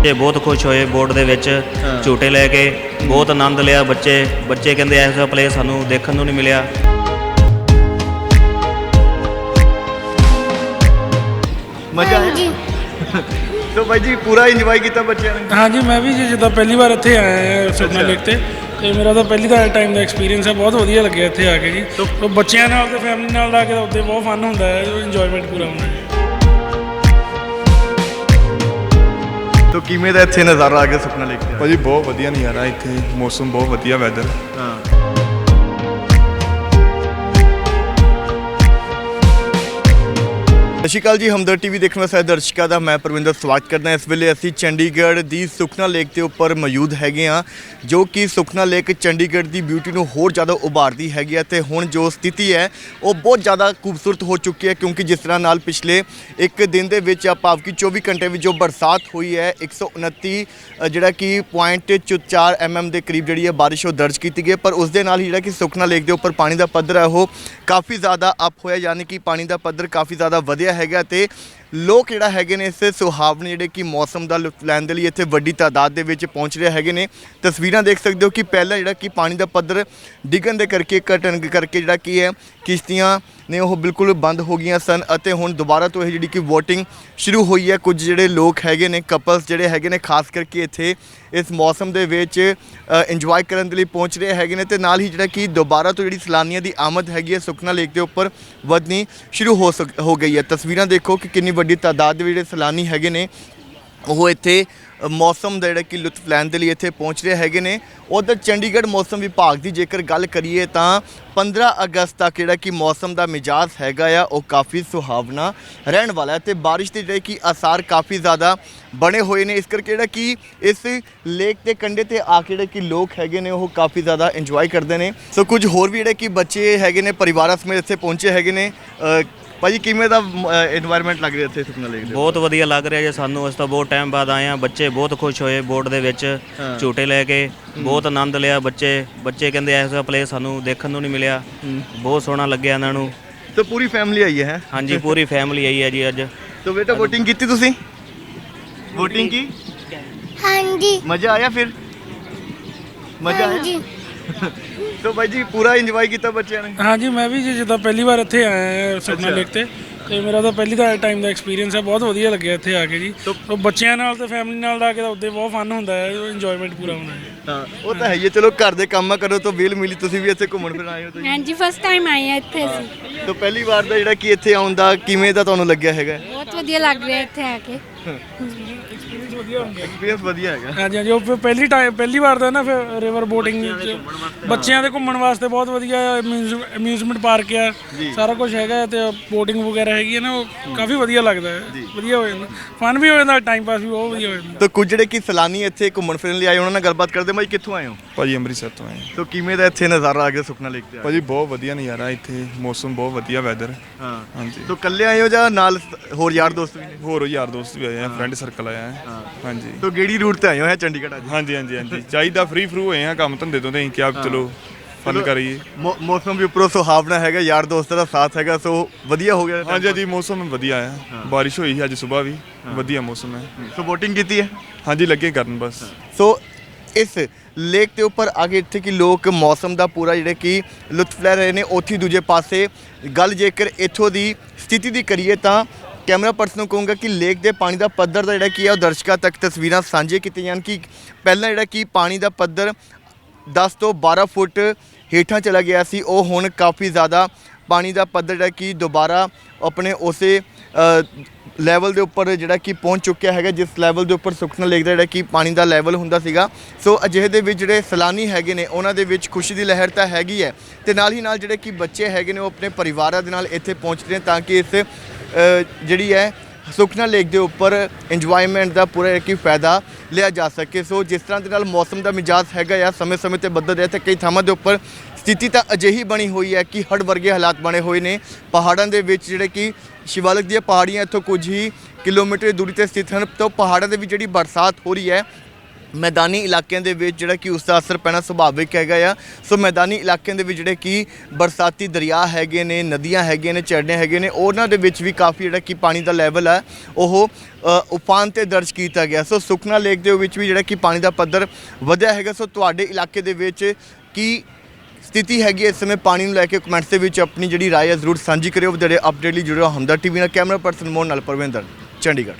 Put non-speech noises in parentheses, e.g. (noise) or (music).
ਬੱਚੇ ਬਹੁਤ ਖੁਸ਼ ਹੋਏ ਬੋਰਡ ਦੇ ਵਿੱਚ ਝੂਟੇ ਲੈ ਕੇ ਬਹੁਤ ਆਨੰਦ ਲਿਆ ਬੱਚੇ ਬੱਚੇ ਕਹਿੰਦੇ ਐਸਾ ਪਲੇ ਸਾਨੂੰ ਦੇਖਣ ਨੂੰ ਨਹੀਂ ਮਿਲਿਆ। ਮਜ਼ਾ ਆਇਆ? ਸੋ ਬਾਈ ਜੀ ਪੂਰਾ ਇੰਜੋਏ ਕੀਤਾ ਬੱਚਿਆਂ ਨੇ? ਹਾਂਜੀ ਮੈਂ ਵੀ ਜੀ ਜਿੱਦਾਂ ਪਹਿਲੀ ਵਾਰ ਇੱਥੇ ਆਇਆ ਹਾਂ ਸੁਖਨਾ ਲੇਕ ਤੇ ਤੇ ਮੇਰਾ ਤਾਂ ਪਹਿਲੀ ਦਾ ਟਾਈਮ ਦਾ ਐਕਸਪੀਰੀਅੰਸ ਹੈ ਬਹੁਤ ਵਧੀਆ ਲੱਗਿਆ ਇੱਥੇ ਆ ਕੇ ਜੀ। ਤੇ ਬੱਚਿਆਂ ਨਾਲ ਤੇ ਫੈਮਿਲੀ ਨਾਲ ਆ ਕੇ ਤਾਂ ਉੱਤੇ ਬਹੁਤ ਫਨ ਹੁੰਦਾ ਹੈ ਇੰਜੋਇਮੈਂਟ ਪੂਰਾ ਹੁੰਦਾ ਹੈ। ਕਿਵੇਂ ਦਾ ਇੱਥੇ ਨਜ਼ਾਰਾ ਆ ਗਿਆ ਸੁਪਨਾ ਲੇਕ ਤੇ ਭਾਜੀ ਬਹੁਤ ਵਧੀਆ ਨਜ਼ਾਰਾ ਇੱਥੇ। ਮੌਸਮ ਬਹੁਤ ਵਧੀਆ ਵੈਦਰ ਹਾਂ। ਸ਼੍ਰੀ ਅਕਾਲ ਜੀ ਹਮਦਰ ਟੀਵੀ ਦੇਖਣ ਵਾਲੇ ਸਾਰੇ ਦਰਸ਼ਕਾਂ ਦਾ ਮੈਂ ਪਰਵਿੰਦਰ ਸਵਾਗਤ ਕਰਦਾ ਇਸ ਵੇਲੇ ਅਸੀਂ ਚੰਡੀਗੜ੍ਹ ਦੀ ਸੁਖਨਾ ਲੇਕ ਦੇ ਉੱਪਰ ਮੌਜੂਦ ਹੈਗੇ ਆ ਜੋ ਕਿ ਸੁਖਨਾ ਲੇਕ ਚੰਡੀਗੜ੍ਹ ਦੀ ਬਿਊਟੀ ਨੂੰ ਹੋਰ ਜ਼ਿਆਦਾ ਉਭਾਰਦੀ ਹੈਗੀ ਹੈ ਤੇ ਹੁਣ ਜੋ ਸਥਿਤੀ ਹੈ ਉਹ ਬਹੁਤ ਜ਼ਿਆਦਾ ਖੂਬਸੂਰਤ ਹੋ ਚੁੱਕੀ ਹੈ ਕਿਉਂਕਿ ਜਿਸ ਤਰ੍ਹਾਂ ਨਾਲ ਪਿਛਲੇ ਇੱਕ ਦਿਨ ਦੇ ਵਿੱਚ ਆਪਾਂ ਕਿ 24 ਘੰਟੇ ਵਿੱਚ ਜੋ ਬਰਸਾਤ ਹੋਈ ਹੈ 129 ਅ, ਜਿਹੜਾ ਕਿ ਪੁਆਇੰਟ 4 ਐਮਐਮ ਦੇ ਕਰੀਬ ਜਿਹੜੀ ਹੈ ਬਾਰਿਸ਼ ਉਹ ਦਰਜ ਕੀਤੀ ਗਈ ਪਰ ਉਸ ਦੇ ਨਾਲ ਹੀ ਜਿਹੜਾ ਕਿ ਸੁਖਨਾ ਲੇਕ ਦੇ ਉੱਪਰ ਪਾਣੀ ਦਾ ਪੱਧਰ ਹੈ ਉਹ ਕਾਫੀ ਜ਼ਿਆਦਾ ਅਪ ਹੋਇਆ ਯਾਨੀ ਕਿ ਪਾਣੀ ਦਾ ਪੱਧਰ ਕਾਫੀ ਜ਼ਿਆਦਾ ਵਧਿਆ ਹੈਗਾ ਤੇ ਲੋਕ ਜਿਹੜਾ ਹੈਗੇ ਨੇ ਇਸ ਸੁਹਾਵਣੇ ਜਿਹੜੇ ਕਿ ਮੌਸਮ ਦਾ ਲੁਤਫ ਲੈਣ ਦੇ ਲਈ ਇੱਥੇ ਵੱਡੀ ਤਾਦਾਦ ਦੇ ਵਿੱਚ ਪਹੁੰਚ ਰਹੇ ਹੈਗੇ ਨੇ। ਤਸਵੀਰਾਂ ਦੇਖ ਸਕਦੇ ਹੋ ਕਿ ਪਹਿਲਾਂ ਜਿਹੜਾ ਕਿ ਪਾਣੀ ਦਾ ਪੱਧਰ ਡਿੱਗਣ ਦੇ ਕਰਕੇ ਘਟਣ ਕਰਕੇ ਜਿਹੜਾ ਕੀ ਹੈ, ਕਿਸ਼ਤੀਆਂ ਨੇ ਉਹ ਬਿਲਕੁਲ ਬੰਦ ਹੋ ਗਈਆਂ ਸਨ ਅਤੇ ਹੁਣ ਦੁਬਾਰਾ ਤੋਂ ਇਹ ਜਿਹੜੀ ਕਿ VOTING ਸ਼ੁਰੂ ਹੋਈ ਹੈ। ਕੁਝ ਜਿਹੜੇ ਲੋਕ ਹੈਗੇ ਨੇ ਕਪਲਸ ਜਿਹੜੇ ਹੈਗੇ ਨੇ, ਖਾਸ ਕਰਕੇ ਇੱਥੇ ਇਸ ਮੌਸਮ ਦੇ ਵਿੱਚ ਇੰਜੋਏ ਕਰਨ ਦੇ ਲਈ ਪਹੁੰਚ ਰਹੇ ਹੈਗੇ ਨੇ ਤੇ ਨਾਲ ਹੀ ਜਿਹੜਾ ਕਿ ਦੁਬਾਰਾ ਤੋਂ ਜਿਹੜੀ ਸੈਲਾਨੀਆਂ ਦੀ ਆਮਦ ਹੈਗੀ ਹੈ ਸੁਖਨਾ ਲੇਕ ਦੇ ਉੱਪਰ ਵਧਣੀ ਸ਼ੁਰੂ ਹੋ ਸਕ- ਹੋ ਗਈ ਹੈ। ਤਸਵੀਰਾਂ ਦੇਖੋ ਕਿ ਕਿੰਨੀ ਵੱਡੀ ਤਾਦਾਦ ਦੇ ਜਿਹੜੇ ਸੈਲਾਨੀ ਹੈਗੇ ਨੇ, ਉਹ ਇੱਥੇ ਮੌਸਮ ਦਾ ਜਿਹੜਾ ਕਿ ਲੁਤਫ ਲੈਣ ਦੇ ਲਈ ਇੱਥੇ ਪਹੁੰਚ ਰਹੇ ਹੈਗੇ ਨੇ। ਉਧਰ ਚੰਡੀਗੜ੍ਹ ਮੌਸਮ ਵਿਭਾਗ ਦੀ ਜੇਕਰ ਗੱਲ ਕਰੀਏ ਤਾਂ 15 ਅਗਸਤ ਤੱਕ ਜਿਹੜਾ ਕਿ ਮੌਸਮ ਦਾ ਮਿਜਾਜ਼ ਹੈਗਾ ਆ, ਉਹ ਕਾਫੀ ਸੁਹਾਵਣਾ ਰਹਿਣ ਵਾਲਾ ਹੈ ਤੇ ਬਾਰਿਸ਼ ਦੇ ਜਿਹੜੇ ਕਿ ਆਸਾਰ ਕਾਫੀ ਜ਼ਿਆਦਾ ਬਣੇ ਹੋਏ ਨੇ। ਇਸ ਕਰਕੇ ਜਿਹੜਾ ਕਿ ਇਸ ਲੇਕ ਦੇ ਕੰਢੇ ਤੇ ਆ ਕੇ ਜਿਹੜੇ ਕਿ ਲੋਕ ਹੈਗੇ ਨੇ, ਉਹ ਕਾਫੀ ਜ਼ਿਆਦਾ ਇੰਜੋਏ ਕਰਦੇ ਨੇ। ਸੋ ਕੁਝ ਹੋਰ ਵੀ ਜਿਹੜੇ ਕਿ ਬੱਚੇ ਹੈਗੇ ਨੇ, ਪਰਿਵਾਰਾਂ ਸਮੇਤ ਇੱਥੇ ਪਹੁੰਚੇ ਹੈਗੇ ਨੇ ਭਾਜੀ ਕਿਵੇਂ ਦਾ এনवायरमेंट ਲੱਗ ਰਿਹਾ ਇੱਥੇ ਸੁਖਨਾ ਲੇਕ ਦੇ ਬਹੁਤ ਵਧੀਆ ਲੱਗ ਰਿਹਾ ਜੀ ਸਾਨੂੰ ਅਸੀਂ ਤਾਂ ਬਹੁਤ ਟਾਈਮ ਬਾਅਦ ਆਏ ਆ ਬੱਚੇ ਬਹੁਤ ਖੁਸ਼ ਹੋਏ ਬੋਟ ਦੇ ਵਿੱਚ ਝੂਟੇ ਲੈ ਕੇ ਬਹੁਤ ਆਨੰਦ ਲਿਆ ਬੱਚੇ ਬੱਚੇ ਕਹਿੰਦੇ ਐਸਾ ਪਲੇਸ ਸਾਨੂੰ ਦੇਖਣ ਨੂੰ ਨਹੀਂ ਮਿਲਿਆ ਬਹੁਤ ਸੋਹਣਾ ਲੱਗਿਆ ਇਹਨਾਂ ਨੂੰ। ਤੇ ਪੂਰੀ ਫੈਮਿਲੀ ਆਈ ਹੈ ਹਾਂਜੀ ਪੂਰੀ ਫੈਮਿਲੀ ਆਈ ਹੈ ਜੀ ਅੱਜ। (laughs) ਤੋ ਬੇਟਾ VOTING ਕੀਤੀ ਤੁਸੀਂ? VOTING ਕੀ? ਹਾਂਜੀ। ਮਜ਼ਾ ਆਇਆ ਫਿਰ? ਮਜ਼ਾ ਆਇਆ? (laughs) ਤੋ ਬਾਈ ਜੀ ਪੂਰਾ ਇੰਜੋਏ ਕੀਤਾ ਬੱਚਿਆਂ ਨੇ? ਹਾਂਜੀ ਮੈਂ ਵੀ ਜੀ ਜਿੱਦਾਂ ਪਹਿਲੀ ਵਾਰ ਇੱਥੇ ਆਇਆ ਸੁਖਨਾ ਲੇਕ ਤੇ ਤੇ ਮੇਰਾ ਤਾਂ ਪਹਿਲੀ ਦਾ ਟਾਈਮ ਦਾ ਐਕਸਪੀਰੀਅੰਸ ਹੈ ਬਹੁਤ ਵਧੀਆ ਲੱਗਿਆ ਇੱਥੇ ਆ ਕੇ ਜੀ। ਸੋ ਬੱਚਿਆਂ ਨਾਲ ਤੇ ਫੈਮਿਲੀ ਨਾਲ ਆ ਕੇ ਤਾਂ ਉੱਦੇ ਬਹੁਤ ਫਨ ਹੁੰਦਾ ਹੈ ਇੰਜੋਇਮੈਂਟ ਪੂਰਾ ਹੁੰਦਾ ਹੈ। ਹਾਂ ਉਹ ਤਾਂ ਹੈ ਹੀ ਚਲੋ ਘਰ ਦੇ ਕੰਮ ਕਰੋ ਤਾਂ ਵੀਲ ਮਿਲੀ ਤੁਸੀਂ ਵੀ ਇੱਥੇ ਘੁੰਮਣ ਫਿਰਨ ਆਏ ਹੋ ਤੁਸੀਂ ਹਾਂਜੀ ਫਸਟ ਟਾਈਮ ਆਏ ਆ ਇੱਥੇ ਅਸੀਂ। ਤਾਂ ਪਹਿਲੀ ਵਾਰ ਦਾ ਜਿਹੜਾ ਕਿ ਇੱਥੇ ਆਉਣ ਕਿਵੇਂ ਦਾ ਤੁਹਾਨੂੰ ਲੱਗਿਆ ਹੈਗਾ? ਬਹੁਤ ਵਧੀਆ ਲੱਗ ਰਿਹਾ ਇੱਥੇ ਆ ਕੇ। ਵਧੀਆ ਹੁੰਦਾ ਐਕਸਪੀਰੀਅੰਸ ਵਧੀਆ ਹੈਗਾ। ਹਾਂਜੀ ਹਾਂਜੀ ਉਹ ਫਿਰ ਪਹਿਲੀ ਟਾਈਮ ਪਹਿਲੀ ਵਾਰ ਦਾ ਨਾ ਫਿਰ ਰਿਵਰ ਬੋਟਿੰਗ ਬੱਚਿਆਂ ਦੇ ਘੁੰਮਣ ਵਾਸਤੇ। ਬਹੁਤ ਵਧੀਆ ਅਮਿਊਜ਼ਮੈਂਟ ਪਾਰਕ ਆ। ਸਾਰਾ ਕੁਝ ਹੈਗਾ ਤੇ ਬੋਟਿੰਗ ਵਗੈਰਾ ਹੈਗੀ ਹੈ ਨਾ ਉਹ ਕਾਫੀ ਵਧੀਆ ਲੱਗਦਾ ਹੈ। ਵਧੀਆ ਹੋ ਜਾਂਦਾ। ਫਨ ਵੀ ਹੋ ਜਾਂਦਾ ਟਾਈਮ ਪਾਸ ਵੀ ਬਹੁਤ ਵਧੀਆ ਹੋ ਜਾਂਦਾ। ਤਾਂ ਕੁਝ ਜਿਹੜੇ ਕਿ ਸੈਲਾਨੀ ਇੱਥੇ ਘੁੰਮਣ ਫਿਰਨ ਲਈ ਆਏ ਉਹਨਾਂ ਨਾਲ ਗੱਲਬਾਤ ਕਰਦੇ ਭਾਈ ਕਿੱਥੋਂ ਆਏ ਹੋ? ਭਾਜੀ ਅੰਮ੍ਰਿਤਸਰ ਤੋਂ ਆਏ ਤਾਂ ਕਿਵੇਂ ਦਾ ਇੱਥੇ ਨਜ਼ਾਰਾ ਆ ਗਿਆ ਸੁਖਨਾ ਲੇਕ ਤੇ ਭਾਜੀ ਬਹੁਤ ਵਧੀਆ ਨਜ਼ਾਰਾ ਇੱਥੇ। ਮੌਸਮ ਬਹੁਤ ਵਧੀਆ ਵੈਦਰ ਹਾਂ। ਹਾਂਜੀ। ਤਾਂ ਇਕੱਲੇ ਆਏ ਹੋ ਜਾਂ ਨਾਲ ਹੋਰ ਯਾਰ ਦੋਸਤ ਵੀ ਨੇ? ਹੋਰ ਯਾਰ ਦੋਸਤ ਵੀ ਆਏ ਆ ਫਰੈਂਡ ਸਰਕਲ ਆਇਆ ਹੈ। ਹਾਂਜੀ। ਤਾਂ ਗੇੜੀ ਰੂਟ ਤੇ ਆਏ ਹੋ? ਹੈ ਚੰਡੀਗੜ੍ਹ ਅੱਜ। ਹਾਂਜੀ ਹਾਂਜੀ ਹਾਂਜੀ। ਚਾਹੀਦਾ ਫ੍ਰੀ ਫਰੂ ਹੋਏ ਆ ਕੰਮ ਧੰਦੇ ਤੋਂ ਤੇ ਅਸੀਂ ਕਿਹਾ ਵੀ ਚਲੋ ਫਨ ਕਰੀਏ। ਮੌ- ਮੌਸਮ ਵੀ ਉੱਪਰੋਂ ਸੁਹਾਵਣਾ ਹੈਗਾ ਯਾਰ ਦੋਸਤਾਂ ਦਾ ਸਾਥ ਹੈਗਾ ਸੋ ਵਧੀਆ ਹੋ ਗਿਆ ਹਾਂਜੀ ਹਾਂਜੀ ਮੌਸਮ ਵਧੀਆ ਆ। ਬਾਰਿਸ਼ ਹੋਈ ਸੀ ਅੱਜ ਸਵੇਰ ਵੀ ਵਧੀਆ ਮੌਸਮ ਹੈ। ਸੋ VOTING ਕੀਤੀ ਹੈ? ਹਾਂਜੀ ਲੱਗੇ ਕਰਨ ਬਸ। ਸੋ ਇਸ ਲੇਕ ਦੇ ਉੱਪਰ ਆਗੇ ਇੱਥੇ ਕਿ ਲੋਕ ਮੌਸਮ ਦਾ ਪੂਰਾ ਜਿਹੜੇ ਕਿ ਲੁਤਫ ਲੈ ਰਹੇ ਨੇ ਉੱਥੇ ਦੂਜੇ ਪਾਸੇ ਗੱਲ ਜੇਕਰ ਇੱਥੋਂ ਦੀ ਸਥਿਤੀ ਦੀ ਕਰੀਏ ਤਾਂ ਕੈਮਰਾ ਪਰਸਨ ਨੂੰ ਕਹੂੰਗਾ ਕਿ ਲੇਕ ਦੇ ਪਾਣੀ ਦਾ ਪੱਧਰ ਦਾ ਜਿਹੜਾ ਕੀ ਹੈ ਉਹ ਦਰਸ਼ਕਾਂ ਤੱਕ ਤਸਵੀਰਾਂ ਸਾਂਝੇ ਕੀਤੀਆਂ ਜਾਣ ਕਿ ਪਹਿਲਾਂ ਜਿਹੜਾ ਕਿ ਪਾਣੀ ਦਾ ਪੱਧਰ 10 ਤੋਂ 12 ਫੁੱਟ ਹੇਠਾਂ ਚਲਾ ਗਿਆ ਸੀ, ਉਹ ਹੁਣ ਕਾਫੀ ਜ਼ਿਆਦਾ ਪਾਣੀ ਦਾ ਪੱਧਰ ਜਿਹੜਾ ਕਿ ਦੁਬਾਰਾ ਆਪਣੇ ਉਸੇ ਲੈਵਲ ਦੇ ਉੱਪਰ ਜਿਹੜਾ ਕਿ ਪਹੁੰਚ ਚੁੱਕਿਆ ਹੈਗਾ, ਜਿਸ ਲੈਵਲ ਦੇ ਉੱਪਰ ਸੁਖਨਾ ਲੇਕ ਦਾ ਜਿਹੜਾ ਕਿ ਪਾਣੀ ਦਾ ਲੈਵਲ ਹੁੰਦਾ ਸੀਗਾ। ਸੋ ਅਜਿਹੇ ਦੇ ਵਿੱਚ ਜਿਹੜੇ ਸੈਲਾਨੀ ਹੈਗੇ ਨੇ, ਉਹਨਾਂ ਦੇ ਵਿੱਚ ਖੁਸ਼ੀ ਦੀ ਲਹਿਰ ਤਾਂ ਹੈਗੀ ਹੈ। ਤੇ ਨਾਲ ਹੀ ਨਾਲ ਜਿਹੜੇ ਕਿ ਬੱਚੇ ਹੈਗੇ ਨੇ, ਉਹ ਆਪਣੇ ਪਰਿਵਾਰਾਂ ਦੇ ਨਾਲ ਇੱਥੇ ਪਹੁੰਚਦੇ ਨੇ ਤਾਂ ਕਿ ਇਸ ਜਿਹੜੀ ਹੈ, ਸੁਖਨਾ ਲੇਕ ਦੇ ਉੱਪਰ ਇੰਜੋਇਮੈਂਟ ਦਾ ਪੂਰਾ ਇੱਕ ਫਾਇਦਾ ਲਿਆ ਜਾ ਸਕੇ। ਸੋ ਜਿਸ ਤਰ੍ਹਾਂ ਦੇ ਨਾਲ ਮੌਸਮ ਦਾ ਮਿਜਾਜ਼ ਹੈਗਾ ਆ, ਸਮੇਂ-ਸਮੇਂ ਤੇ ਬਦਲ ਰਿਹਾ ਤੇ ਕਈ ਥਾਵਾਂ ਦੇ ਉੱਪਰ ਸਥਿਤੀ ਤਾਂ ਅਜਿਹੀ ਬਣੀ ਹੋਈ ਹੈ ਕਿ ਹੜ ਵਰਗੇ ਹਾਲਾਤ ਬਣੇ ਹੋਏ ਨੇ। ਪਹਾੜਾਂ ਦੇ ਵਿੱਚ ਜਿਹੜੇ ਕਿ ਸ਼ਿਵਾਲਿਕ ਦੀਆਂ ਪਹਾੜੀਆਂ ਇੱਥੋਂ ਕੁਝ ਹੀ ਕਿਲੋਮੀਟਰ ਦੀ ਦੂਰੀ ਤੇ ਸਥਿਤ ਹਨ। ਤਾਂ ਪਹਾੜਾਂ ਦੇ ਵਿੱਚ ਜਿਹੜੀ ਬਰਸਾਤ ਹੋ ਰਹੀ ਹੈ ਮੈਦਾਨੀ ਇਲਾਕਿਆਂ ਦੇ ਵਿੱਚ ਜਿਹੜਾ ਕਿ ਉਸ ਦਾ ਅਸਰ ਪੈਣਾ ਸੁਭਾਵਿਕ ਹੈਗਾ ਆ। ਸੋ ਮੈਦਾਨੀ ਇਲਾਕਿਆਂ ਦੇ ਵਿੱਚ ਜਿਹੜੇ ਕਿ ਬਰਸਾਤੀ ਦਰਿਆ ਹੈਗੇ ਨੇ ਨਦੀਆਂ ਹੈਗੀਆਂ ਨੇ ਝਰਨੇ ਹੈਗੇ ਨੇ ਉਹਨਾਂ ਦੇ ਵਿੱਚ ਵੀ ਕਾਫੀ ਜਿਹੜਾ ਕਿ ਪਾਣੀ ਦਾ ਲੈਵਲ ਹੈ ਉਹ ਅ, ਤੇ ਦਰਜ ਕੀਤਾ ਗਿਆ। ਸੋ ਸੁਖਨਾ ਲੇਕ ਦੇ ਵਿੱਚ ਵੀ ਜਿਹੜਾ ਕਿ ਪਾਣੀ ਦਾ ਪੱਧਰ ਵਧਿਆ ਹੈਗਾ। ਸੋ ਤੁਹਾਡੇ ਇਲਾਕੇ ਦੇ ਵਿੱਚ ਕੀ ਸਥਿਤੀ ਹੈਗੀ ਹੈ ਇਸ ਸਮੇਂ ਪਾਣੀ ਨੂੰ ਲੈ ਕੇ ਕਮੈਂਟਸ ਦੇ ਵਿੱਚ ਆਪਣੀ ਜਿਹੜੀ ਰਾਏ ਹੈ ਜ਼ਰੂਰ ਸਾਂਝੀ ਕਰਿਓ। ਵਧੇਰੇ ਅਪਡੇਟ ਲਈ ਜੁੜਿਓ ਹਮਦਰ ਟੀਵੀ ਨਾਲ। ਕੈਮਰਾ ਪਰਸਨ ਮੋਹਨ ਨਾਲ ਪਰਵਿੰਦਰ ਚੰਡੀਗੜ੍ਹ।